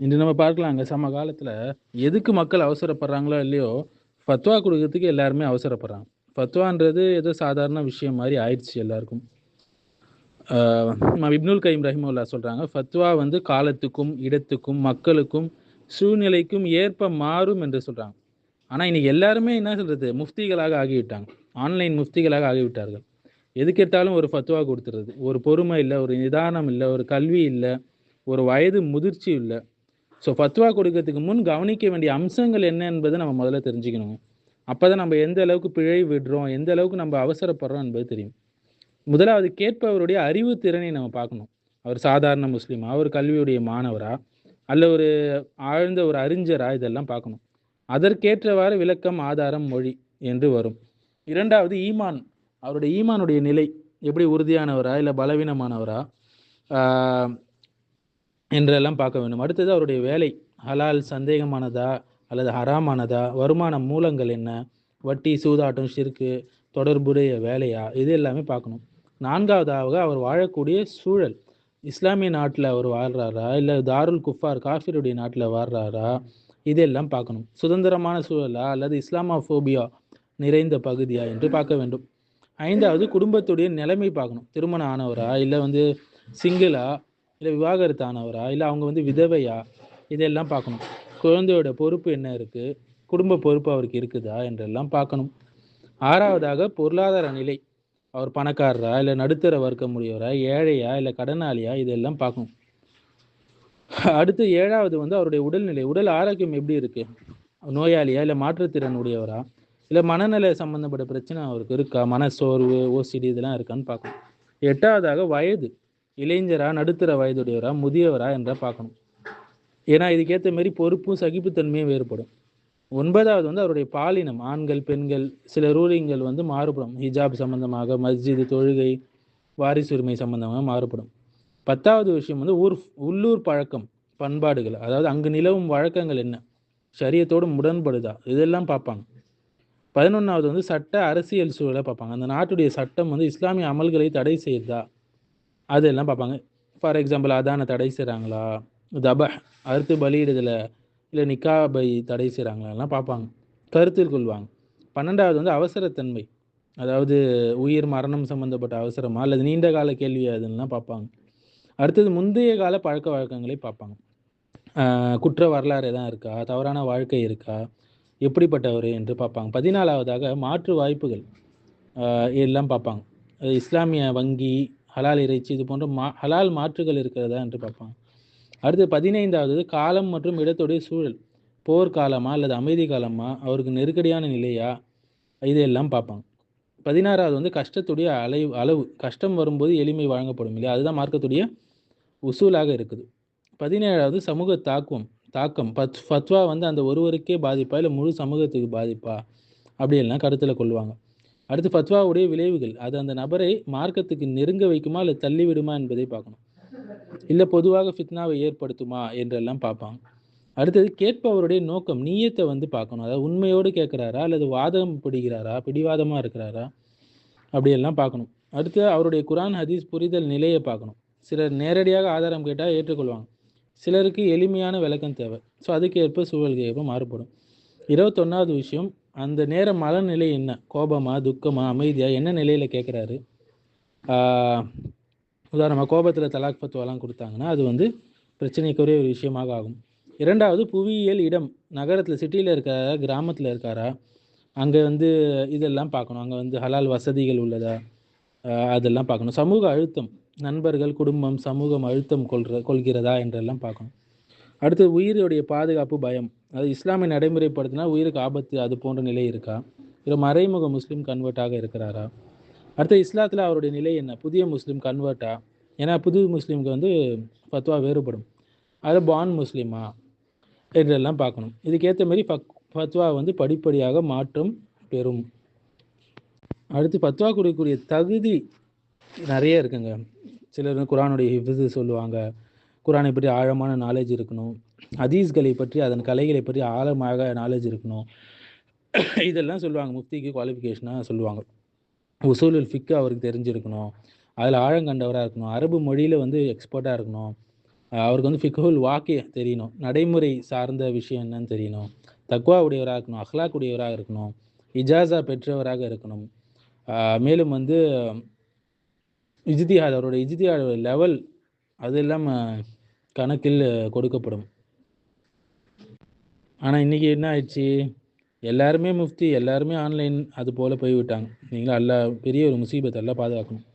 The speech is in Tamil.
இன்று நம்ம பார்க்கலாங்க சம காலத்தில் எதுக்கு மக்கள் அவசரப்படுறாங்களோ இல்லையோ ஃபத்வா கொடுக்கறதுக்கு எல்லாருமே அவசரப்படுறாங்க. ஃபத்வான்றது ஏதோ சாதாரண விஷயம் மாதிரி ஆயிடுச்சு எல்லாருக்கும். நம்ம இப்னுல் கைம் ரஹிமுல்லா சொல்கிறாங்க ஃபத்வா வந்து காலத்துக்கும் இடத்துக்கும் மக்களுக்கும் சூழ்நிலைக்கும் ஏற்ப மாறும் என்று சொல்கிறாங்க ஆனால் இன்னைக்கு எல்லாருமே என்ன சொல்கிறது முஃப்திகளாக ஆகிவிட்டாங்க. ஆன்லைன் முஃப்திகளாக ஆகிவிட்டார்கள். எது கேட்டாலும் ஒரு ஃபத்வா கொடுத்துறது ஒரு பொறுமை இல்லை ஒரு நிதானம் இல்லை ஒரு கல்வி இல்லை ஒரு வயது முதிர்ச்சி இல்லை. ஸோ ஃபத்வா கொடுக்கறதுக்கு முன் கவனிக்க வேண்டிய அம்சங்கள் என்ன என்பதை நம்ம முதல்ல தெரிஞ்சுக்கணும் அப்பதான் நம்ம எந்த அளவுக்கு பிழை விடுறோம் எந்த அளவுக்கு நம்ம அவசரப்படுறோம் என்பது தெரியும். முதலாவது கேட்பவருடைய அறிவு திறனை நம்ம பார்க்கணும். அவர் சாதாரண முஸ்லீமா அவர் கல்வியுடைய மாணவரா அல்ல ஒரு ஆழ்ந்த ஒரு அறிஞரா இதெல்லாம் பார்க்கணும். அதற்கேற்றவாறு விளக்கம் ஆதாரம் மொழி என்று வரும். இரண்டாவது ஈமான். அவருடைய ஈமானுடைய நிலை எப்படி உறுதியானவரா இல்லை பலவீனமானவரா? என்றெல்லாம் பார்க்க வேண்டும். அடுத்தது அவருடைய வேலை ஹலால் சந்தேகமானதா அல்லது ஹராமானதா? வருமான மூலங்கள் என்ன? வட்டி சூதாட்டம் சிற்கு தொடர்புடைய வேலையா? இது எல்லாமே பார்க்கணும். நான்காவதாக அவர் வாழக்கூடிய சூழல். இஸ்லாமிய நாட்டில் அவர் வாழ்றாரா? இல்லை தாருல் குஃபார் காஃபிருடைய நாட்டில் வாழ்றாரா? இதெல்லாம் பார்க்கணும். சுதந்திரமான சூழலா அல்லது இஸ்லாமாஃபோபியா நிறைந்த பகுதியா என்று பார்க்க வேண்டும். ஐந்தாவது குடும்பத்துடைய நிலைமை பார்க்கணும். திருமணம் ஆனவரா? இல்லை வந்து சிங்கிளா இல்லை விவாகரத்து ஆனவரா இல்லை அவங்க வந்து விதவையா? இதெல்லாம் பார்க்கணும். குழந்தையோட பொறுப்பு என்ன இருக்குது குடும்ப பொறுப்பு அவருக்கு இருக்குதா? என்றெல்லாம் பார்க்கணும். ஆறாவதாக பொருளாதார நிலை. அவர் பணக்காரரா? இல்லை நடுத்தர வர்க்கம் உடையவரா ஏழையா? இல்லை கடனாளியா? இதெல்லாம் பார்க்கணும். அடுத்து ஏழாவது வந்து அவருடைய உடல்நிலை. உடல் ஆரோக்கியம் எப்படி இருக்கு? நோயாளியா? இல்லை மாற்றுத்திறன் உடையவரா? இல்லை மனநிலை சம்பந்தப்பட்ட பிரச்சனை அவருக்கு இருக்கா? மனசோர்வு ஓசிடி இதெல்லாம் இருக்கான்னு பார்க்கணும். எட்டாவதாக வயது. இளைஞரா நடுத்தர வயதுடையவரா முதியவரா என்ற பார்க்கணும். ஏன்னா இதுக்கேற்ற மாதிரி பொறுப்பும் சகிப்புத்தன்மையும் வேறுபடும். ஒன்பதாவது வந்து அவருடைய பாலினம் ஆண்கள் பெண்கள் சில ரூலிங்கள் வந்து மாறுபடும். ஹிஜாப் சம்பந்தமாக மஸ்ஜிது தொழுகை வாரிசுரிமை சம்பந்தமாக மாறுபடும். பத்தாவது விஷயம் வந்து ஊர் உள்ளூர் பழக்கம் பண்பாடுகள். அதாவது அங்கு நிலவும் வழக்கங்கள் என்ன? சரியத்தோடு முடன்படுதா இதெல்லாம் பார்ப்பாங்க. பதினொன்றாவது வந்து சட்ட அரசியல் சூழலை பார்ப்பாங்க. அந்த நாட்டுடைய சட்டம் வந்து இஸ்லாமிய அமல்களை தடை செய்யுதா அதெல்லாம் பார்ப்பாங்க. ஃபார் எக்ஸாம்பிள் அதான தடை செய்கிறாங்களா தப அறுத்து பலியிடுதலை இல்லை நிக்காபை தடை செய்கிறாங்களாலாம் பார்ப்பாங்க. கருத்தில் கொள்வாங்க. பன்னெண்டாவது வந்து அவசரத்தன்மை. அதாவது உயிர் மரணம் சம்பந்தப்பட்ட அவசரமா அல்லது நீண்ட கால கேள்வி அதுலாம் பார்ப்பாங்க. அடுத்தது முந்தைய கால பழக்க வழக்கங்களை பார்ப்பாங்க. குற்ற வரலாறு எதாவது இருக்கா? தவறான வாழ்க்கை இருக்கா? எப்படிப்பட்டவர் என்று பார்ப்பாங்க. பதினாலாவதாக மாற்று வாய்ப்புகள். எல்லாம் பார்ப்பாங்க. இஸ்லாமிய வங்கி ஹலால் இறைச்சி இது போன்ற மா ஹலால் மாற்றுகள் இருக்கிறதா என்று பார்ப்பாங்க. அடுத்து பதினைந்தாவது காலம் மற்றும் இடத்துடைய சூழல். போர் காலமா அல்லது அமைதி காலமா? அவருக்கு நெருக்கடியான நிலையா? இதையெல்லாம் பார்ப்பாங்க. பதினாறாவது வந்து கஷ்டத்துடைய அளவு அளவு. கஷ்டம் வரும்போது எளிமை வழங்கப்படும் இல்லையா? அதுதான் மார்க்கத்துடைய உசூலாக இருக்குது. பதினேழாவது சமூக தாக்கம் தாக்கம். பத் ஃபத்வா வந்து அந்த ஒருவருக்கே பாதிப்பா? இல்லை முழு சமூகத்துக்கு பாதிப்பா? அப்படியெல்லாம் கருத்தில் கொள்வாங்க. அடுத்து ஃபத்வாவுடைய விளைவுகள். அது அந்த நபரை மார்க்கத்துக்கு நெருங்க வைக்குமா இல்லை தள்ளி விடுமா என்பதை பார்க்கணும். இல்லை பொதுவாக ஃபித்னாவை ஏற்படுத்துமா என்றெல்லாம் பார்ப்பாங்க. அடுத்தது கேட்பவருடைய நோக்கம் நீயத்தை வந்து பார்க்கணும். அதாவது உண்மையோடு கேட்குறாரா அல்லது வாதம் பிடிக்கிறாரா பிடிவாதமாக இருக்கிறாரா அப்படியெல்லாம் பார்க்கணும். அடுத்து அவருடைய குரான் ஹதீஸ் புரிதல் நிலையை பார்க்கணும். சிலர் நேரடியாக ஆதாரம் கேட்டால் ஏற்றுக்கொள்வாங்க. சிலருக்கு எளிமையான விளக்கம் தேவை. ஸோ அதுக்கேற்ப சூழலுக்கு ஏற்ப மாறுபடும். இருபத்தொன்னாவது விஷயம் அந்த நேர மனநிலை என்ன? கோபமா துக்கமா அமைதியா? என்ன நிலையில கேட்குறாரு உதாரணமாக கோபத்தில் தலாக் பத்துவெல்லாம் கொடுத்தாங்கன்னா அது வந்து பிரச்சனைக்குரிய ஒரு விஷயமாக ஆகும். இரண்டாவது புவியியல் இடம். நகரத்தில் சிட்டியில் இருக்காரா கிராமத்தில் இருக்காரா? அங்கே வந்து இதெல்லாம் பார்க்கணும். அங்கே வந்து ஹலால் வசதிகள் உள்ளதா? அதெல்லாம் பார்க்கணும். சமூக அழுத்தம். நண்பர்கள் குடும்பம் சமூகம் அழுத்தம் கொள்ற கொள்கிறதா என்றெல்லாம் பார்க்கணும். அடுத்து உயிருடைய பாதுகாப்பு பயம். அது இஸ்லாமிய நடைமுறைப்படுத்தினா உயிருக்கு ஆபத்து அது போன்ற நிலை இருக்கா? இல்லை மறைமுக முஸ்லீம் கன்வெர்ட்டாக இருக்கிறாரா? அடுத்து இஸ்லாத்தில் அவருடைய நிலை என்ன? புதிய முஸ்லீம் கன்வெர்ட்டா ஏன்னா புது முஸ்லீமுக்கு வந்து ஃபத்வா வேறுபடும். அது பான் முஸ்லீமா? என்றெல்லாம் பார்க்கணும். இதுக்கேற்ற மாரி ஃபக் ஃபத்வா வந்து படிப்படியாக மாற்றம் பெறும். அடுத்து ஃபத்வா கொடுக்கக்கூடிய தகுதி நிறைய இருக்குங்க. சிலர் குரானுடைய ஹிஃபுது சொல்லுவாங்க. குரானை பற்றி ஆழமான நாலேஜ் இருக்கணும். ஹதீஸ்களை பற்றி அதன் கலைகளை பற்றி ஆழமாக நாலேஜ் இருக்கணும். இதெல்லாம் சொல்லுவாங்க முஃப்திக்கு குவாலிஃபிகேஷனாக சொல்லுவாங்க. உசூலுல் ஃபிக்கு அவருக்கு தெரிஞ்சிருக்கணும். அதில் ஆழங்கண்டவராக இருக்கணும். அரபு மொழியில் வந்து எக்ஸ்பர்ட்டாக இருக்கணும். அவருக்கு வந்து ஃபிக்ஹுல் வாக்கிய தெரியணும். நடைமுறை சார்ந்த விஷயம் என்னன்னு தெரியணும். தக்வா உடையவராக இருக்கணும். அஹ்லாக் உடையவராக இருக்கணும். இஜாசா பெற்றவராக இருக்கணும். மேலும் வந்து இஜ்திஹாத் அவரோட இஜ்திஹாத் லெவல் அது இல்லாமல் கணக்கில் கொடுக்கப்படும். ஆனால் இன்றைக்கி என்ன ஆயிடுச்சு? எல்லாருமே முஃப்தி எல்லாருமே ஆன்லைன் அது போல் போய்விட்டாங்க. நீங்களும் எல்லா பெரிய ஒரு முசீபத் எல்லாம் பாதுகாக்கணும்.